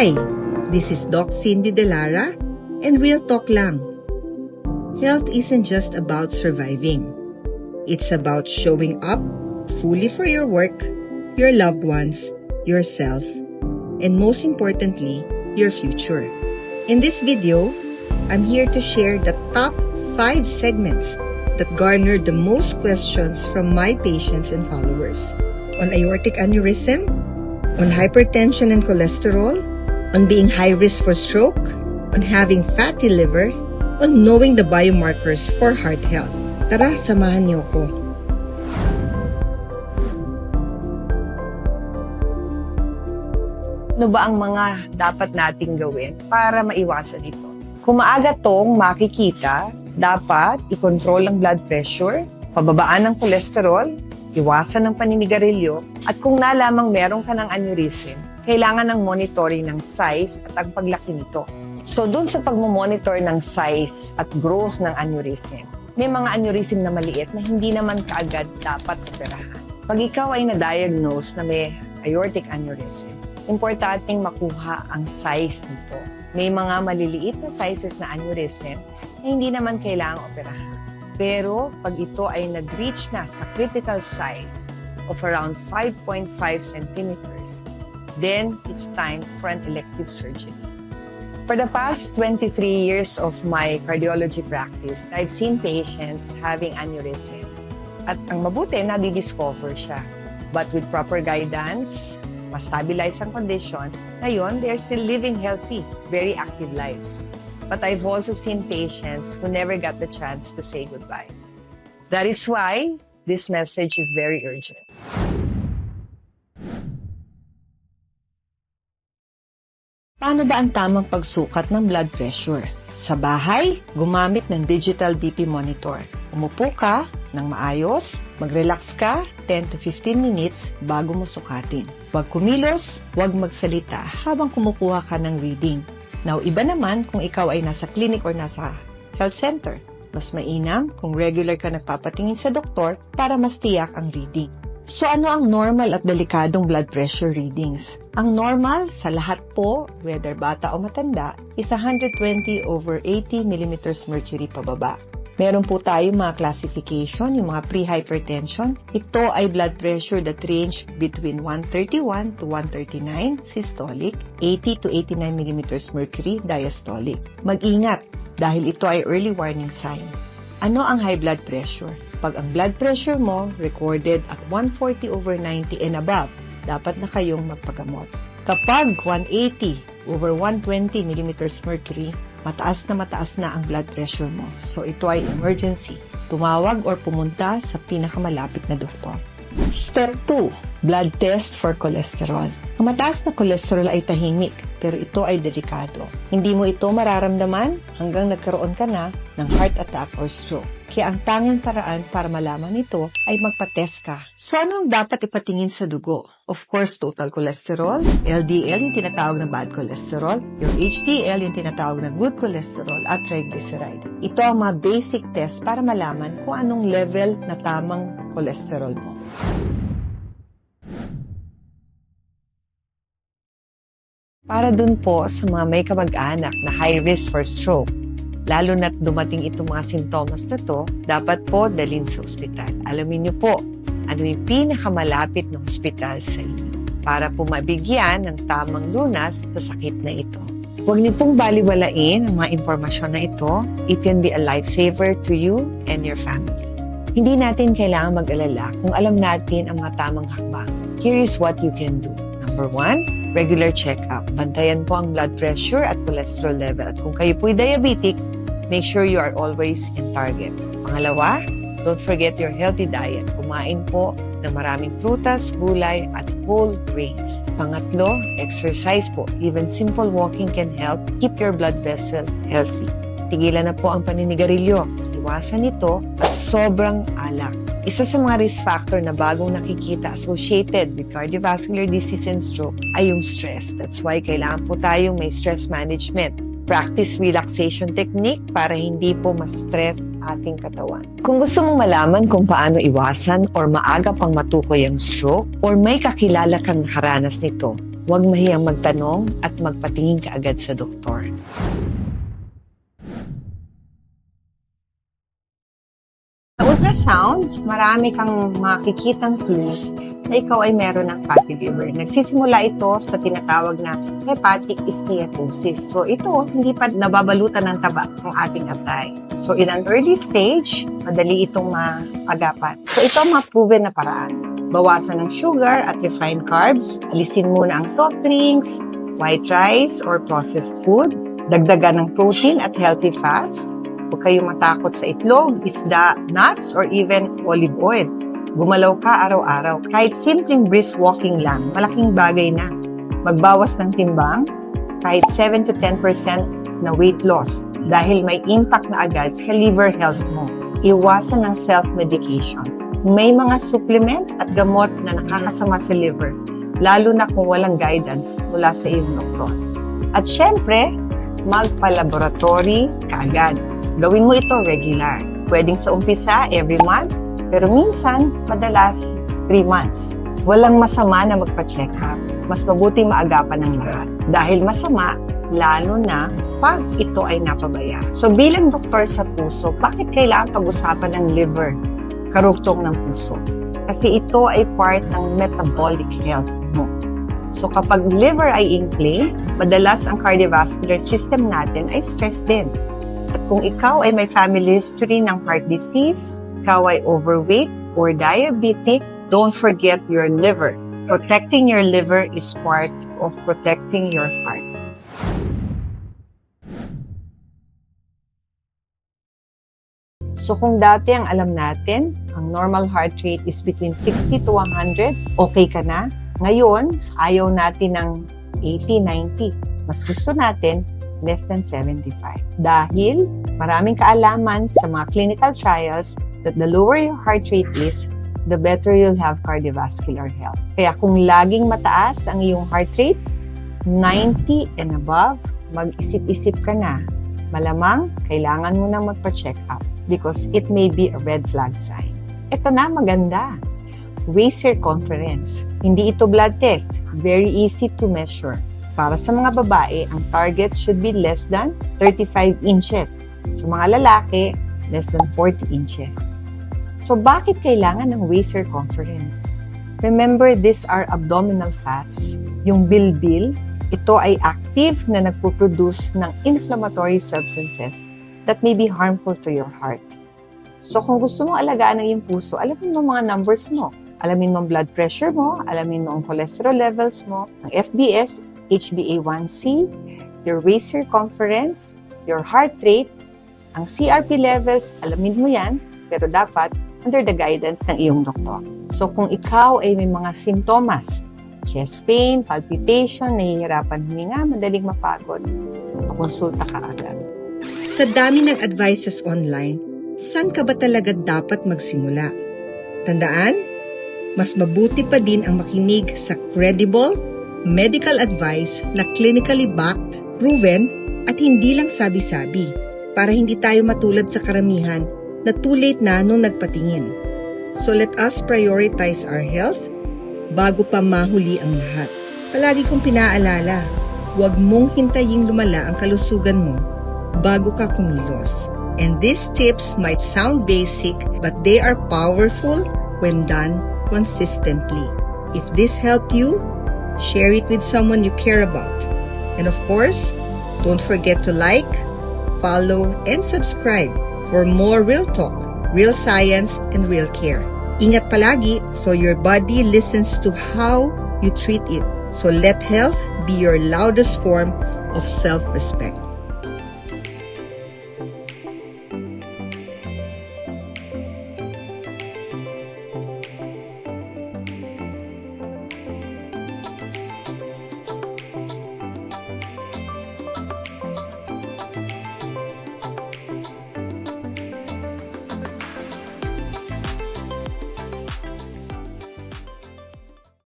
Hi, this is Doc Cindy Delara and we'll Talk Lang. Health isn't just about surviving. It's about showing up fully for your work, your loved ones, yourself, and most importantly, your future. In this video, I'm here to share the top 5 segments that garnered the most questions from my patients and followers on aortic aneurysm, on hypertension and cholesterol, on being high risk for stroke, on having fatty liver, on knowing the biomarkers for heart health. Tara, samahan niyo ko. Ano ba ang mga dapat nating gawin para maiwasan ito? Kung maaga tong makikita, dapat i-control ang blood pressure, pababaan ng kolesterol, iwasan ng paninigarilyo, at kung nalamang meron ka ng aneurysm, kailangan ng monitoring ng size at ang paglaki nito. So, dun sa pagmamonitor ng size at growth ng aneurysm, may mga aneurysm na maliit na hindi naman kaagad dapat operahan. Pag ikaw ay na-diagnose na may aortic aneurysm, importanteng makuha ang size nito. May mga maliliit na sizes na aneurysm na hindi naman kailangang operahan. Pero pag ito ay nag-reach na sa critical size of around 5.5 centimeters, then it's time for an elective surgery. For the past 23 years of my cardiology practice, I've seen patients having aneurysm. At ang mabuti, nadi-discover siya. But with proper guidance, ma-stabilize ang condition, ngayon, they're still living healthy, very active lives. But I've also seen patients who never got the chance to say goodbye. That is why this message is very urgent. Paano ba ang tamang pagsukat ng blood pressure? Sa bahay, gumamit ng digital BP monitor. Umupo ka ng maayos, mag-relax ka 10 to 15 minutes bago mo sukatin. Huwag kumilos, huwag magsalita habang kumukuha ka ng reading. Now, iba naman kung ikaw ay nasa clinic or nasa health center. Mas mainam kung regular ka nagpapatingin sa doktor para mas tiyak ang reading. So ano ang normal at delikadong blood pressure readings? Ang normal sa lahat po, whether bata o matanda, is 120 over 80 mm mercury pababa. Meron po tayong mga classification, yung mga pre-hypertension. Ito ay blood pressure that range between 131 to 139 systolic, 80 to 89 mm mercury diastolic. Mag-ingat dahil ito ay early warning sign. Ano ang high blood pressure? Pag ang blood pressure mo recorded at 140 over 90 and above, dapat na kayong magpagamot. Kapag 180 over 120 mm mercury, mataas na mataas na ang blood pressure mo. So ito ay emergency. Tumawag or pumunta sa pinakamalapit na doktor. Step 2, blood test for cholesterol. Ang mataas na cholesterol ay tahimik, pero ito ay delikado. Hindi mo ito mararamdaman hanggang nagkaroon ka na ng heart attack or stroke. Kaya ang tanging paraan para malaman ito ay magpa-test ka. So ano ang dapat ipatingin sa dugo? Of course, total cholesterol, LDL yung tinatawag na bad cholesterol, your HDL yung tinatawag na good cholesterol, at triglyceride. Ito ang mga basic test para malaman kung anong level na tamang cholesterol mo. Para dun po sa mga may kamag-anak na high risk for stroke, lalo na't dumating itong mga sintomas na to, dapat po dalhin sa ospital. Alamin niyo po, ano yung pinakamalapit na ospital sa inyo para po mabigyan ng tamang lunas sa sakit na ito. Huwag niyo pong baliwalain ang mga impormasyon na ito. It can be a lifesaver to you and your family. Hindi natin kailangan mag-alala kung alam natin ang mga tamang hakbang. Here is what you can do. Number one, regular check-up. Bantayan po ang blood pressure at cholesterol level. At kung kayo po'y diabetic, make sure you are always in target. Pangalawa, don't forget your healthy diet. Kumain po ng maraming prutas, gulay, at whole grains. Pangatlo, exercise po. Even simple walking can help keep your blood vessel healthy. Tigilan na po ang paninigarilyo. Iwasan ito at sobrang alak. Isa sa mga risk factor na bagong nakikita associated with cardiovascular disease and stroke ay yung stress. That's why kailangan po tayong may stress management. Practice relaxation technique para hindi po ma-stress ating katawan. Kung gusto mong malaman kung paano iwasan or maaga pang matukoy ang stroke or may kakilala kang nakaranas nito, Huwag mahiyang magtanong at magpatingin ka agad sa doktor. Ultrasound, marami kang makikitang clues na ikaw ay meron ng fatty liver. Nagsisimula ito sa tinatawag na hepatic steatosis. So ito, hindi pa nababalutan ng taba ang ating atay. So in an early stage, madali itong maagapan. So ito ang mga proven na paraan. Bawasan ng sugar at refined carbs. Alisin muna ang soft drinks, white rice or processed food. Dagdagan ng protein at healthy fats. Huwag kayong matakot sa itlog, isda, nuts, or even olive oil. Gumalaw ka araw-araw. Kahit simpleng brisk walking lang, malaking bagay na. Magbawas ng timbang, kahit 7 to 10% na weight loss dahil may impact na agad sa liver health mo. Iwasan ng self-medication. May mga supplements at gamot na nakakasama sa liver, lalo na kung walang guidance mula sa iyong doktor. At syempre, magpa-laboratory kaagad. Gawin mo ito regular. Pwedeng sa umpisa, every month, pero minsan, madalas, 3 months. Walang masama na magpa-check up. Mas mabuting maagapan ng lahat. Dahil masama, lalo na pag ito ay napabaya. So bilang doktor sa puso, bakit kailangan pag-usapan ng liver? Karugtong ng puso. Kasi ito ay part ng metabolic health mo. So kapag liver ay inflamed, madalas ang cardiovascular system natin ay stressed din. Kung ikaw ay may family history ng heart disease, ikaw ay overweight or diabetic, don't forget your liver. Protecting your liver is part of protecting your heart. So kung dati ang alam natin, ang normal heart rate is between 60 to 100, okay ka na. Ngayon, ayaw natin ng 80, 90. Mas gusto natin less than 75. Dahil maraming kaalaman sa mga clinical trials that the lower your heart rate is, the better you'll have cardiovascular health. Kaya kung laging mataas ang iyong heart rate, 90 and above, mag-isip-isip ka na. Malamang, kailangan mo nang magpa-check up because it may be a red flag sign. Ito na, maganda. Waist circumference. Hindi ito blood test. Very easy to measure. Para sa mga babae, ang target should be less than 35 inches. Sa mga lalaki, less than 40 inches. So bakit kailangan ng waist circumference? Remember, these are abdominal fats. Yung bilbil, ito ay active na nagpo-produce ng inflammatory substances that may be harmful to your heart. So kung gusto mong alagaan ang iyong puso, alamin mo mga numbers mo. Alamin mo ang blood pressure mo, alamin mo ang cholesterol levels mo, ang FBS, HbA1c, your waist circumference, your heart rate, ang CRP levels, alamin mo yan, pero dapat under the guidance ng iyong doktor. So kung ikaw ay may mga simptomas, chest pain, palpitation, nahihirapan huminga, madaling mapagod, konsulta ka agad. Sa dami ng advices online, saan ka ba talaga dapat magsimula? Tandaan, mas mabuti pa din ang makinig sa credible medical advice na clinically backed, proven, at hindi lang sabi-sabi para hindi tayo matulad sa karamihan na too late na nung nagpatingin. So let us prioritize our health bago pa mahuli ang lahat. Palagi kong pinaalala, huwag mong hintaying lumala ang kalusugan mo bago ka kumilos. And these tips might sound basic, but they are powerful when done consistently. If this helped you, share it with someone you care about. And of course, don't forget to like, follow, and subscribe for more real talk, real science, and real care. Ingat palagi so your body listens to how you treat it. So let health be your loudest form of self-respect.